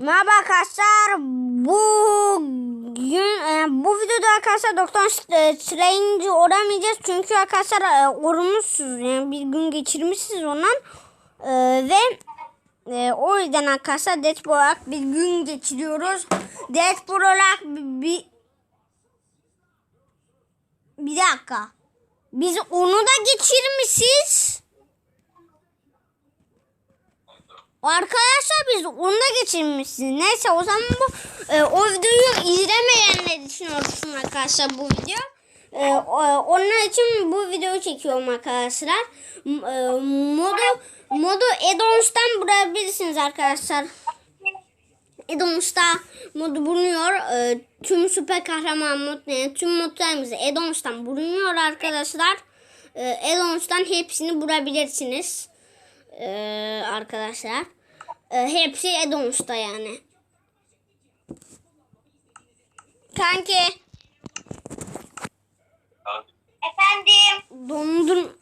Merhaba arkadaşlar. Bugün e, bu videoda arkadaşlar Doktor Strange oramayacağız. Çünkü arkadaşlar e, orumuşsuz. Yani bir gün geçirmişiz ondan. E, ve e, o yüzden arkadaşlar Deadpool olarak bir gün geçiriyoruz. Deadpool olarak bir, bir, bir dakika. Biz onu da geçirmişiz. Arkadaşlar biz onu da geçirmişsiniz. Neyse o zaman bu e, o videoyu izlemeyenler için olsun arkadaşlar bu video. E, o- onlar için bu videoyu çekiyorum arkadaşlar. E, modu modu Edons'tan bulabilirsiniz arkadaşlar. Edons'ta modu bulunuyor. E, tüm süper kahraman mod, yani tüm modlarımız Edons'tan bulunuyor arkadaşlar. E, Edons'tan hepsini bulabilirsiniz. Ee, arkadaşlar. Ee, hepsi Edons'ta yani. Kanki Efendim, dondun.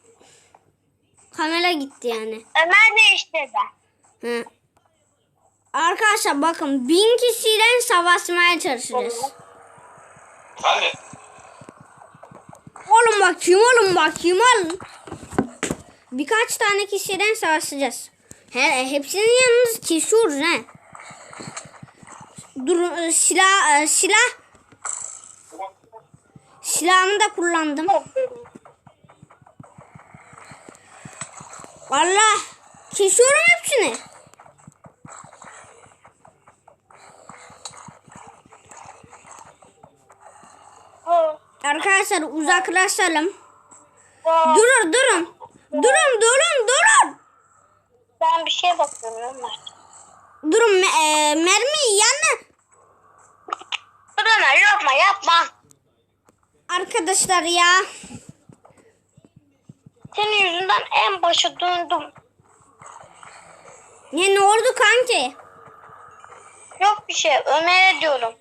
Kamera gitti yani. Ömer de işte ben. Hı. Arkadaşlar bakın bin kişiyle savaşmaya çalışacağız. Hadi. Oğlum bakayım oğlum bakayım oğlum. Birkaç tane kişiden savaşacağız. He, hepsinin yalnız kesiyoruz he. Dur e, silah e, silah silahımı da kullandım. Allah kesiyorum hepsini. Arkadaşlar uzaklaşalım. Durun durun. Durun durun durun. Ben bir şeye bakıyorum Ömer. Durun me- e, mermi yanına. Dur Ömer yapma yapma. Arkadaşlar ya. Senin yüzünden en başa döndüm. Ya ne oldu kanki? Yok bir şey Ömer'e diyorum.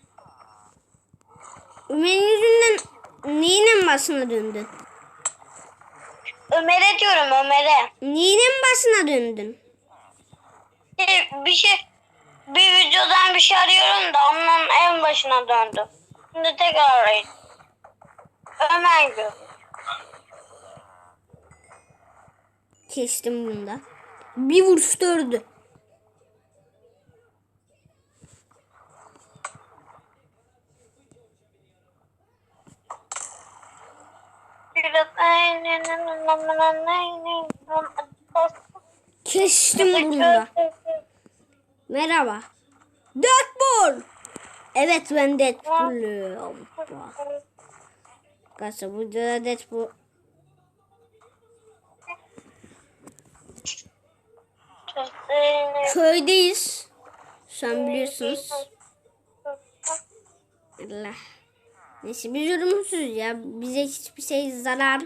Benim yüzümden neyin başına döndün? Ömer'e diyorum Ömer'e. Neyin başına döndün? Bir, bir şey bir videodan bir şey arıyorum da onun en başına döndüm. Şimdi tekrar arayın. Ömer diyor. Kestim bunu da. Bir vuruş öldü. Kestim bunu da. Merhaba. Deadpool. Evet ben Deadpool'um. Arkadaşlar bu videoda Deadpool. Köydeyiz. Sen biliyorsunuz. Allah. Neyse biz ölümsüz ya. Bize hiçbir şey zarar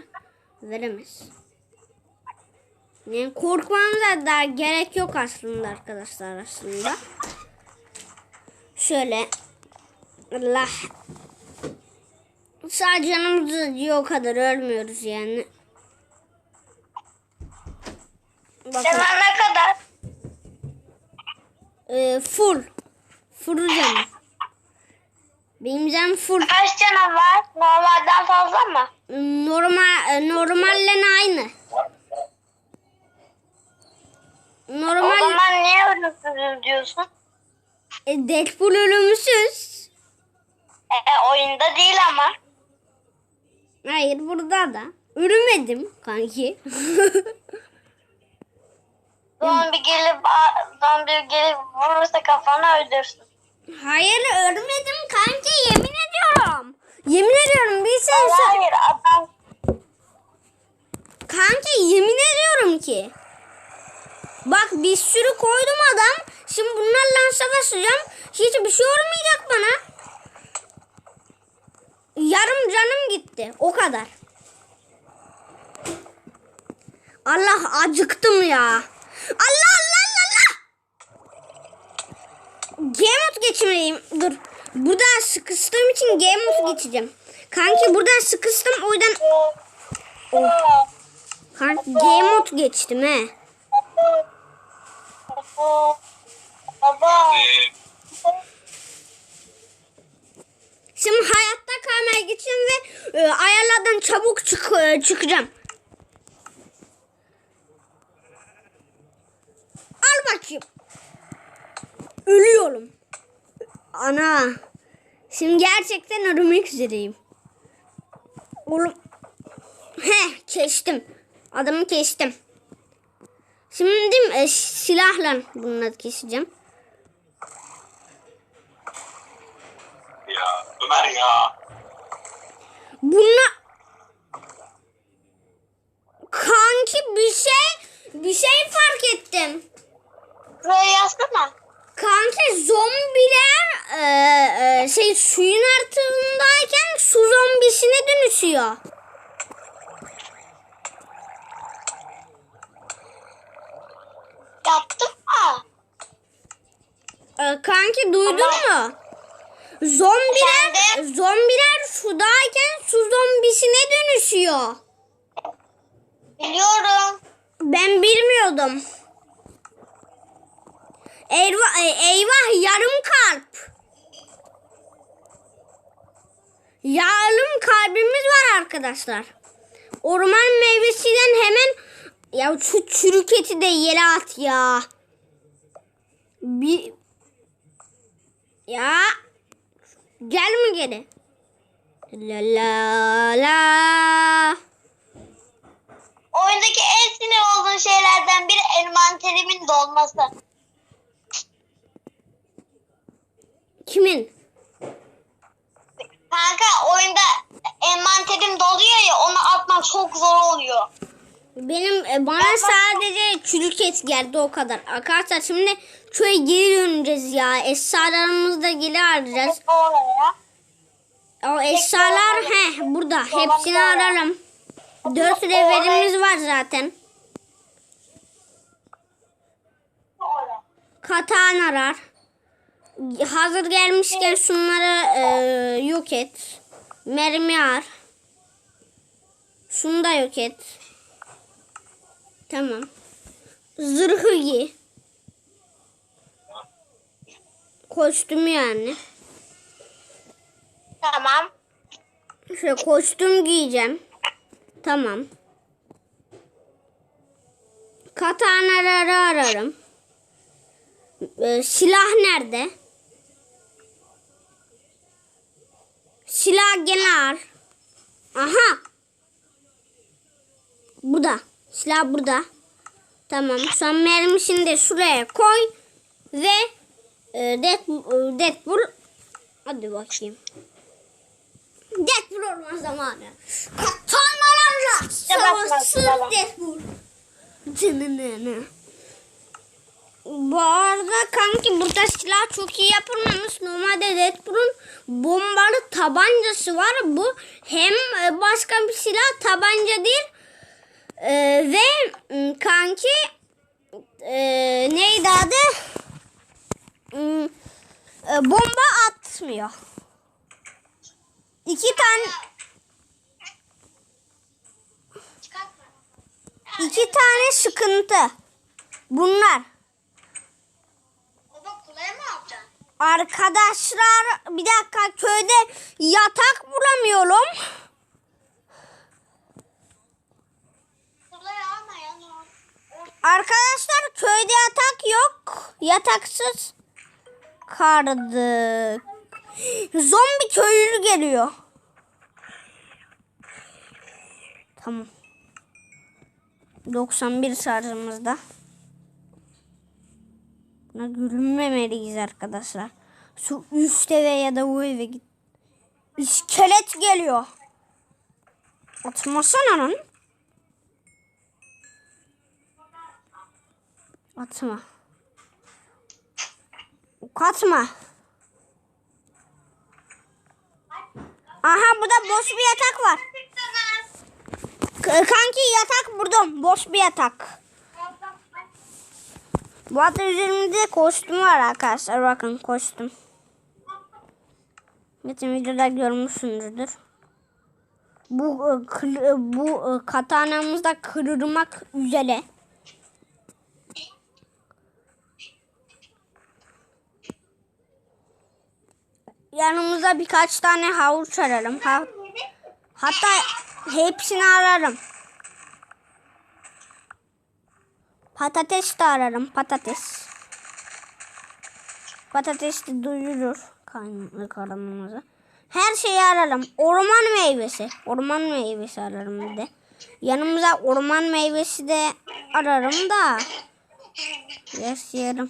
veremez. Yani korkmamıza da gerek yok aslında arkadaşlar aslında. Şöyle. Allah. Sadece canımız acıyor o kadar ölmüyoruz yani. Bakın. Sen ne kadar? Ee, full. Full canım. Benim canım full. Kaç canın var? Normalden fazla mı? Normal e, normalle aynı. O Normal zaman niye ölümsüzüz diyorsun? e, Deadpool ölümsüz. E, oyunda değil ama. Hayır burada da. Ölmedim kanki. Zombi gelip zombi gelip vurursa kafana öldürsün. Hayır ölmedim kanki yemin ediyorum. Yemin ediyorum bir sen sö- Hayır adam Kanki yemin ediyorum ki. Bak bir sürü koydum adam. Şimdi bunlarla savaşacağım. Hiçbir şey olmayacak bana. Yarım canım gitti. O kadar. Allah acıktım ya. Allah Allah. G mod geçmeliyim. Dur. Buradan sıkıştığım için G mod geçeceğim. Kanki buradan sıkıştım o yüzden... Oh. Kanki G mod geçtim he. Şimdi hayatta kalmaya geçiyorum ve e, ayarlardan çabuk çık, e, çıkacağım. Al bakayım. Ölüyorum. Ana. Şimdi gerçekten ölmek üzereyim. Oğlum. He kestim. Adamı kestim. Şimdi e, silahla bunları keseceğim. Ya Ömer ya. Bunlar kanki bir şey bir şey fark ettim. Buraya yazsana. Kanki zombiler e, e, şey suyun altındayken su zombisine dönüşüyor. Yaptın mı? E, kanki duydun mu? Zombiler Efendim? zombiler sudayken su zombisine dönüşüyor. Biliyorum. Ben bilmiyordum. Eyvah, e, eyvah yarım kalp. Yarım kalbimiz var arkadaşlar. Orman meyvesinden hemen ya şu çürük eti de yere at ya. Bir ya gel mi geri? La la la. Oyundaki en sinir olduğum şeylerden biri envanterimin dolması. Kimin? Kanka oyunda envanterim doluyor ya onu atmak çok zor oluyor. Benim e, bana sadece çürük et geldi o kadar. Arkadaşlar şimdi köye geri döneceğiz ya. Eşyalarımızı da geri arayacağız. O eşyalar he burada. Hepsini ararım. Dört levelimiz var zaten. Katan arar. Hazır gelmişken şunları e, yok et. Mermi ar. Şunu da yok et. Tamam. Zırhı giy. Kostümü yani. Tamam. Şöyle kostüm giyeceğim. Tamam. Katanaları ararım. Ee, silah nerede? Silah gene ar. Aha. Burada. Silah burada. Tamam. Son mermisini de şuraya koy. Ve e, Deadpool, Deadpool. Hadi bakayım. Deadpool olma zamanı. Katanalarla savaşsın tamam. Deadpool. Cınınını. Bu arada kanki burada silah çok iyi yapılmamış. Normalde Deadpool'un bombalı tabancası var. Bu hem e, başka bir silah tabanca değil. Ee, ve kanki e, neydi adı? E, bomba atmıyor. İki tane iki tane sıkıntı. Bunlar. Arkadaşlar bir dakika köyde yatak bulamıyorum. Arkadaşlar köyde yatak yok. Yataksız kaldık. Zombi köylü geliyor. Tamam. 91 şarjımızda. Buna gülmemeliyiz arkadaşlar. Şu üst eve ya da bu eve git. İskelet geliyor. Atmasana lan. Atma. Katma. Aha burada boş bir yatak var. Kanki yatak burada. Boş bir yatak. Bu arada üzerimizde kostüm var arkadaşlar. Bakın kostüm. Bütün videoda görmüşsünüzdür. Bu e, e, bu e, katanamızda kırılmak üzere. Yanımıza birkaç tane havuç ararım. Ha, hatta Hepsini ararım. Patates de ararım. Patates. Patates de duyurur karnı- karnımızı. Her şeyi ararım. Orman meyvesi. Orman meyvesi ararım bir de. Yanımıza orman meyvesi de ararım da. Yaşayarım.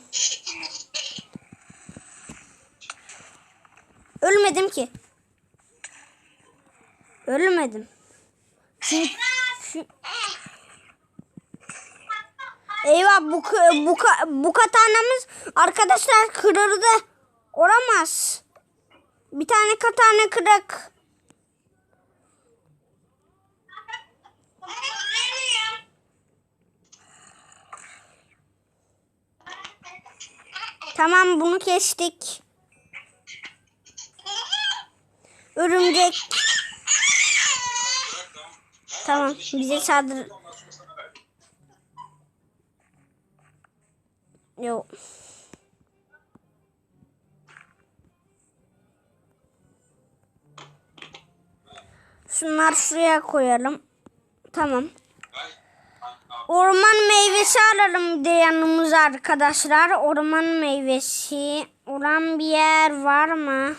Ölmedim ki. Ölmedim. Çünkü, Eyvah bu bu bu katanamız arkadaşlar kırıldı. Olamaz. Bir tane katana kırık. Tamam bunu kestik. Örümcek. Tamam bize saldır. Şuraya koyalım. Tamam. Orman meyvesi alalım bir de yanımıza arkadaşlar. Orman meyvesi olan bir yer var mı?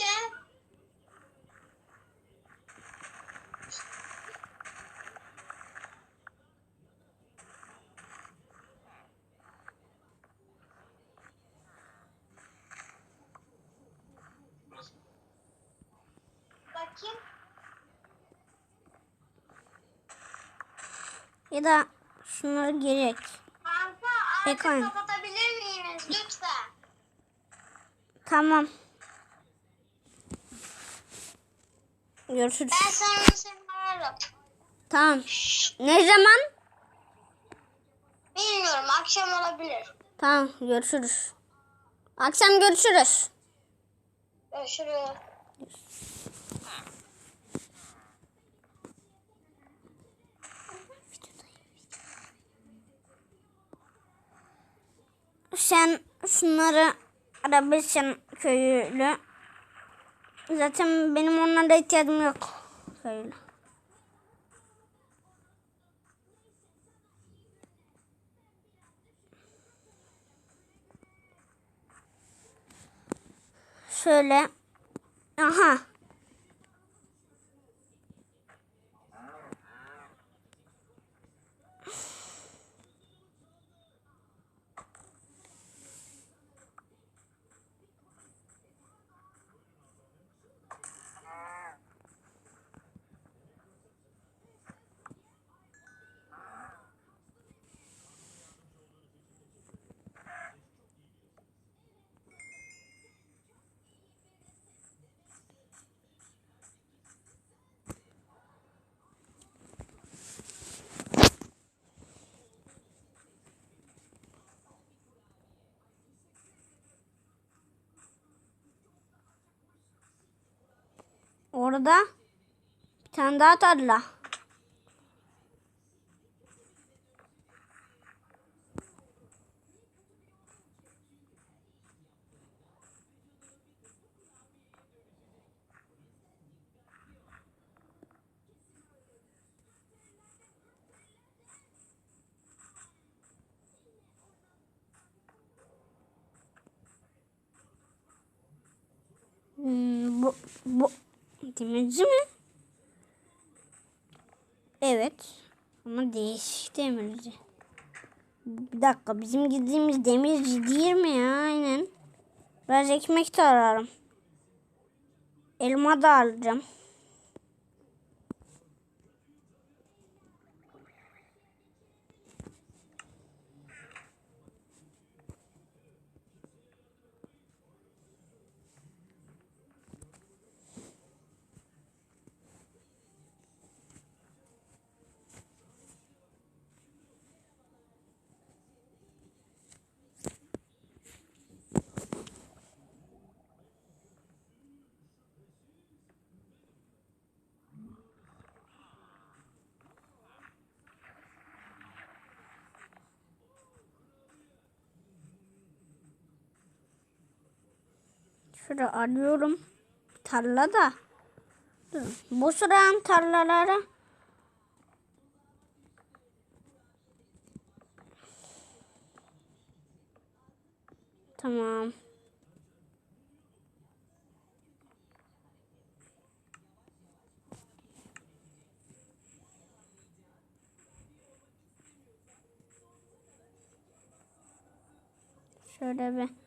Değişmiş ya. Bakayım. Ya da şunları gerek. Kanka artık Ekran. kapatabilir miyiz lütfen? Tamam. Görüşürüz. Ben sonra seni ararım. Tamam. Ne zaman? Bilmiyorum akşam olabilir. Tamam görüşürüz. Akşam görüşürüz. Görüşürüz. Sen şunları arabilirsin köylü. Zaten benim onlara ihtiyacım yok. Köylü. Şöyle. Aha. Orada bir tane daha tarla. Hmm, bu, bu demirci mi? Evet. Ama değişik demirci. Bir dakika bizim gittiğimiz demirci değil mi ya? Aynen. Biraz ekmek de ararım. Elma da alacağım. Şöyle arıyorum. Tarla da. Dur. Bu sıranın tarlaları. Tamam. Şöyle bir.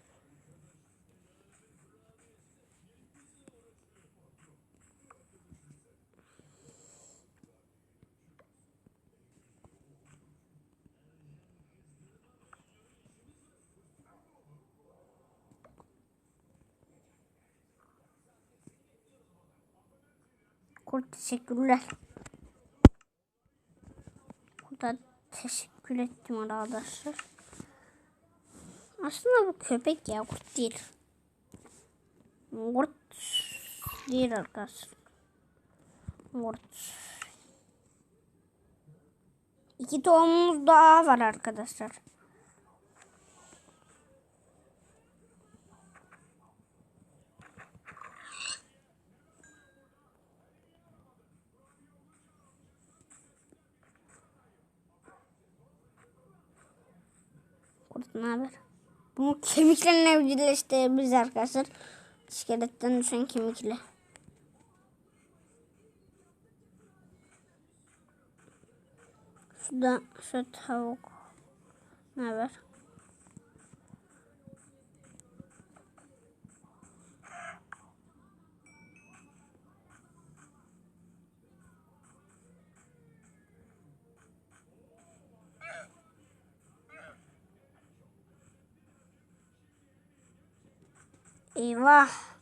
Kurt teşekkürler. Kurta teşekkür ettim arkadaşlar. Aslında bu köpek ya kurt değil. Kurt değil arkadaşlar. Kurt. İki tohumumuz daha var arkadaşlar. Ne haber? Bunu kemiklerine birleştirebiliriz arkadaşlar. İskeletten düşen kemikle. Şurada şu tavuk. Ne haber? Eyvah.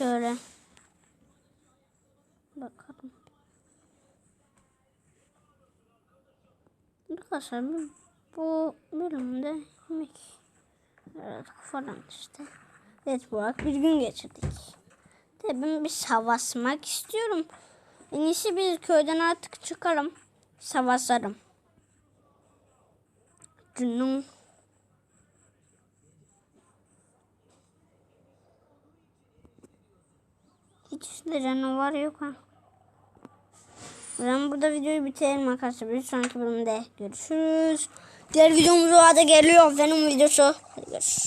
Şöyle. Bakalım. Arkadaşlar bu- bölümde yemek falan işte. Evet Burak bir gün geçirdik. Ben bir savaşmak istiyorum. En iyisi biz köyden artık çıkalım. Savaşalım. Canım. Hiç üstünde canavar yok ha. Ben burada videoyu bitirelim arkadaşlar. Bir sonraki bölümde görüşürüz. Diğer videomuz o arada geliyor. Benim videosu. Hadi görüşürüz.